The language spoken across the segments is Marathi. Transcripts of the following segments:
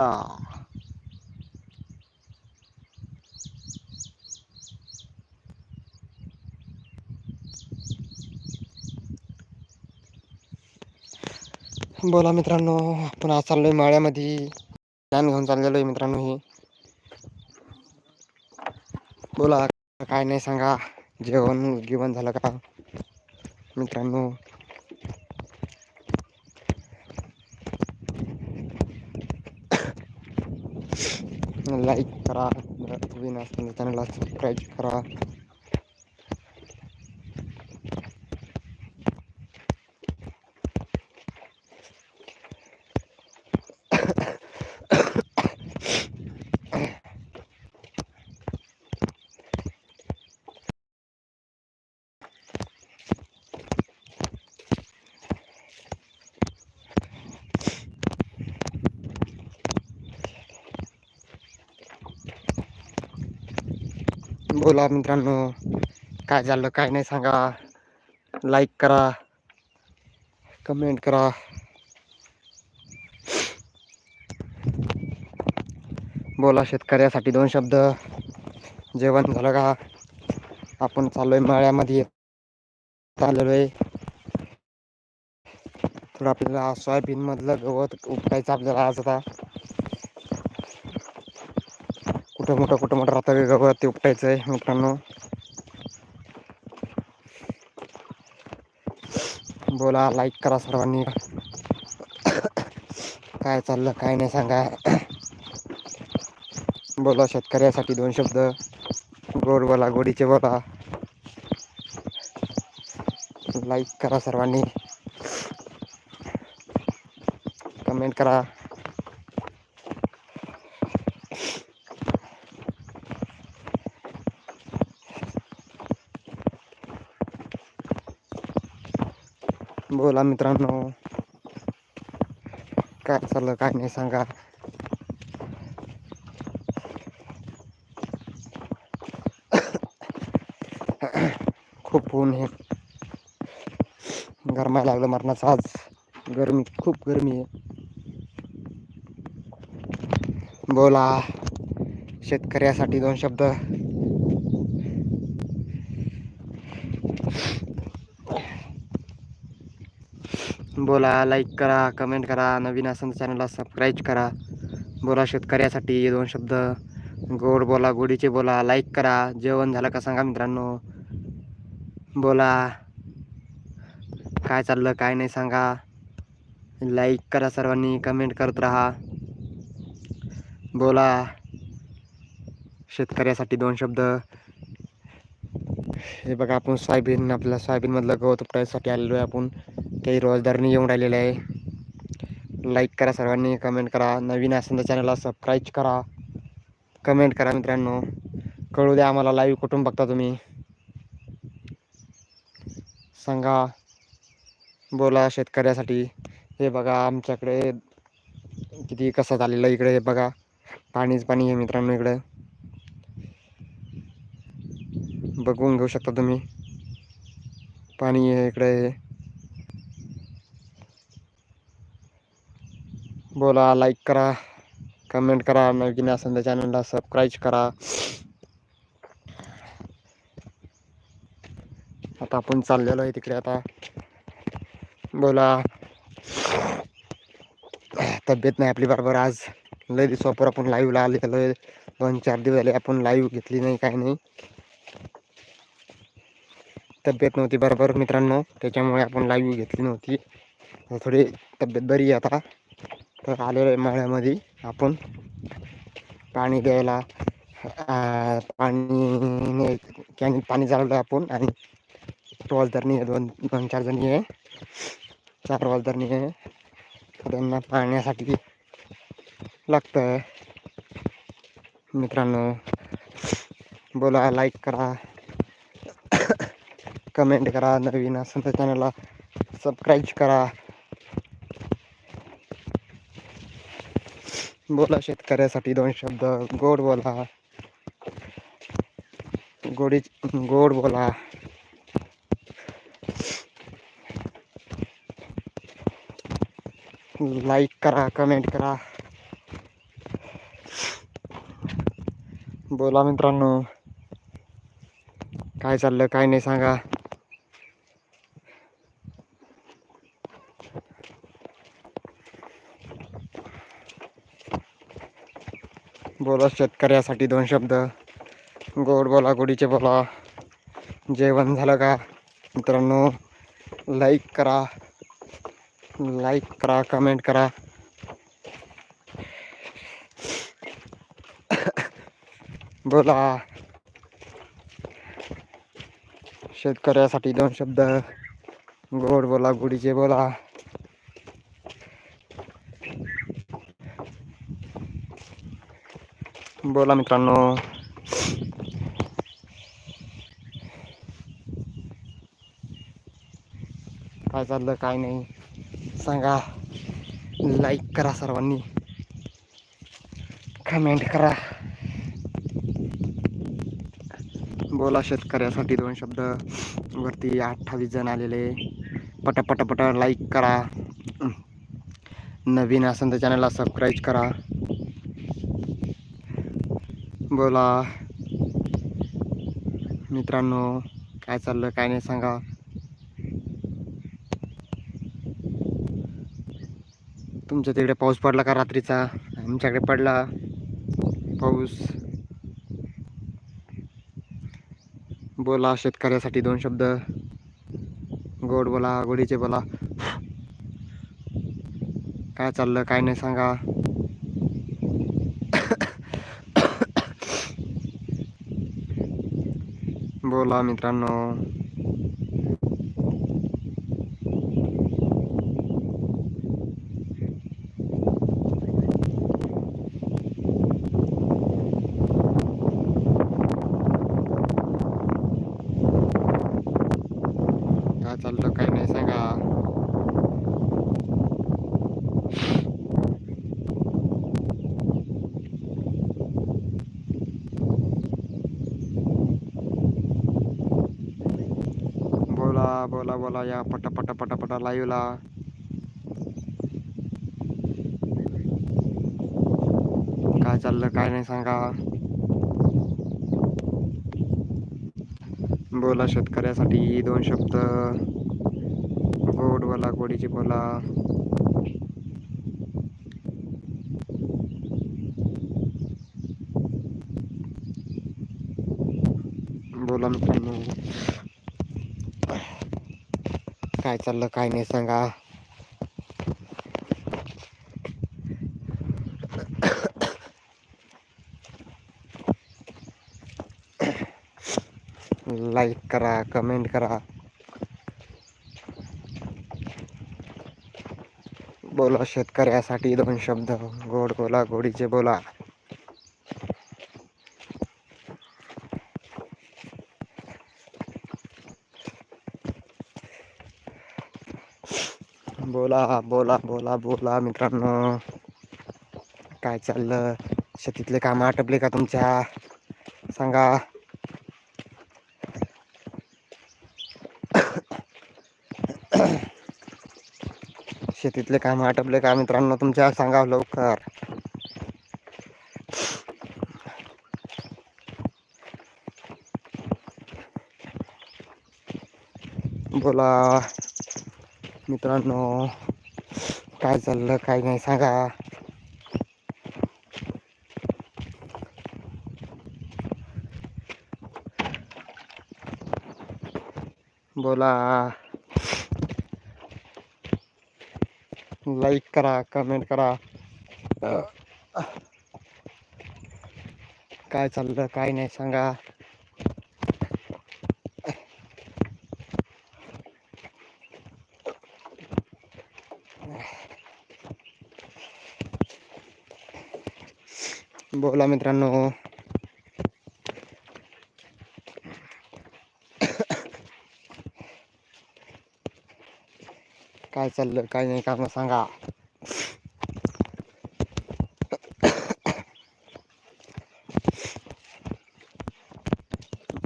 हा. बोला मित्रांनो आपण आज चाललोय माळ्यामध्ये. ज्ञान घेऊन चाललेलो आहे मित्रांनो हे. बोला काय नाही सांगा. जेवण बिवण झालं का? मित्रांनो लाईक करा नवीन असताना चॅनलला सबस्क्राईब बोला मित्रांनो काय झालं काय नाही सांगा. लाईक करा कमेंट करा. बोला शेतकऱ्यासाठी दोन शब्द. जेवण झालं का? आपण चाललोय मळ्यामध्ये. चाललो आहे थोडं आपल्याला सोयाबीन मधलं गवत उपटायचं आपल्याला आज आता. कुठं मोठं कुठं मोठं राहतं का गवत ते उपटायचं आहे मित्रांनो. बोला लाईक करा सर्वांनी. काय चाललं काय नाही सांगा. बोला शेतकऱ्यासाठी दोन शब्द. गोड बोला गोडीचे बोला. लाईक करा सर्वांनी. कमेंट करा. बोला मित्रांनो. काय चाललं काय नाही सांगा. खूप ऊन आहे. गरमायला लागलं मरणाचं आज. गरमी खूप गरमी आहे. बोला. शेतकऱ्यासाठी दोन शब्द. बोला लाईक करा कमेंट करा नवीन असेल चॅनलला सबस्क्राईब करा. बोला शेतकऱ्यासाठी दोन शब्द. गोड बोला गोडीचे बोला लाईक करा. जेवण झालं का सांगा मित्रांनो. बोला. काय चाललं काय नाही सांगा. लाईक करा सर्वांनी कमेंट करत राहा. बोला. शेतकऱ्यासाठी दोन शब्द. हे बघा आपण सोयाबीन आपल्या सोयाबीनमधलं गवत उपटायसाठी आलेलो आहे आपण. काही रोजदारनी येऊन राहिलेलं आहे. लाईक करा सर्वांनी कमेंट करा. नवीन असेल तर चॅनलला सबस्क्राईब करा. कमेंट करा मित्रांनो. कळू द्या आम्हाला लाईव्ह कुठून बघता तुम्ही. सांगा. बोला शेतकऱ्यासाठी. हे बघा आमच्याकडे किती कसं झालेलं इकडे हे बघा. पाणीच पाणी आहे मित्रांनो इकडं. बघून घेऊ शकता तुम्ही. पाणी आहे इकडे बोला लाईक करा कमेंट करा नवीन असेल तर चॅनलला सबस्क्राईब करा. आता आपण चाललेलो आहे तिकडे आता. बोला. तब्येत नाही आपली बरोबर आज. लय दिवसापर आपण लाईव्हला आलेलो आहे. दोन चार दिवस झाले आपण लाईव्ह घेतली नाही काय नाही. तब्येत नव्हती बरोबर मित्रांनो. त्याच्यामुळे आपण लाईव्ह घेतली नव्हती. थोडी तब्येत बरी आहे आता. तर आलेल्या मळ्यामध्ये माळ्यामध्ये. आपण पाणी द्यायला पाणी कॅन पाणी चालवलं आपण आणि वाजदारणी आहे दोन दोन चार जणी आहे. चार वाजदारणी आहे. त्यांना पाण्यासाठी लागतं मित्रांनो बोला लाईक करा. कमेंट करा नवीन असेल तर चॅनलला सबस्क्राईब करा. बोला शेतकऱ्यासाठी दोन शब्द गोड बोला. गोडी गोड बोला. लाईक करा कमेंट करा. बोला मित्रांनो. काय चाललं काय नाही सांगा. बोला शेतकऱ्यासाठी दोन शब्द. गोड बोला गोडीचे बोला. जेवण झालं का? मित्रांनो लाईक करा. लाईक करा कमेंट करा. बोला. शेतकऱ्यासाठी दोन शब्द. गोड बोला गोडीचे बोला. बोला मित्रांनो काय चाललं काय नाही. सांगा. लाईक करा सर्वांनी. कमेंट करा. बोला शेतकऱ्यासाठी दोन शब्द. वरती अठ्ठावीस जण आलेले. पटा पट पट लाईक करा. नवीन असेल तर चॅनलला सबस्क्राईब करा. बोला. मित्रांनो काय चाललं काय नाही सांगा. तुमच्या तिकडे पाऊस पडला का रात्रीचा? आमच्याकडे पडला. पाऊस. बोला शेतकऱ्यासाठी दोन शब्द. गोड बोला गोडीचे बोला. काय चाललं काय नाही सांगा. बोला मित्रांनो काय चाललं काय नाही सांगा बोला बोला या पटा पटा पटा पटा लाईव्हला काय चाललं काय नाही सांगा. बोला शेतकऱ्यासाठी दोन शब्द. गोड बोला गोडीचे बोला. बोला मित्रांनो. काय चाललं काय नाही सांगा. लाईक करा कमेंट करा. बोला शेतकऱ्यासाठी दोन शब्द गोड बोला गोडीचे बोला. बोला बोला बोला बोला मित्रांनो. काय चाललं? शेतीतले काम आटपले का तुमच्या? सांगा. शेतीतले काम आटपले का मित्रांनो तुमच्या? सांगा लवकर. बोला. मित्रांनो काय चाललं काय नाही सांगा. बोला. लाईक करा कमेंट करा. काय चाललं काय नाही सांगा. बोला मित्रांनो काय चाललं काय नाही काम सांगा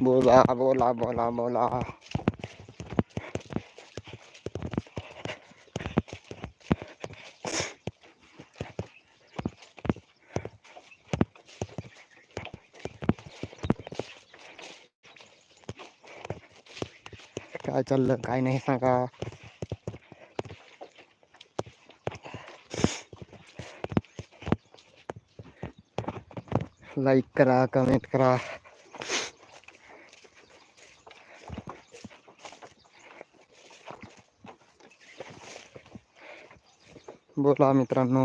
बोला बोला बोला बोला काय चाललं काय नाही सांगा. लाईक करा कमेंट करा. बोला मित्रांनो.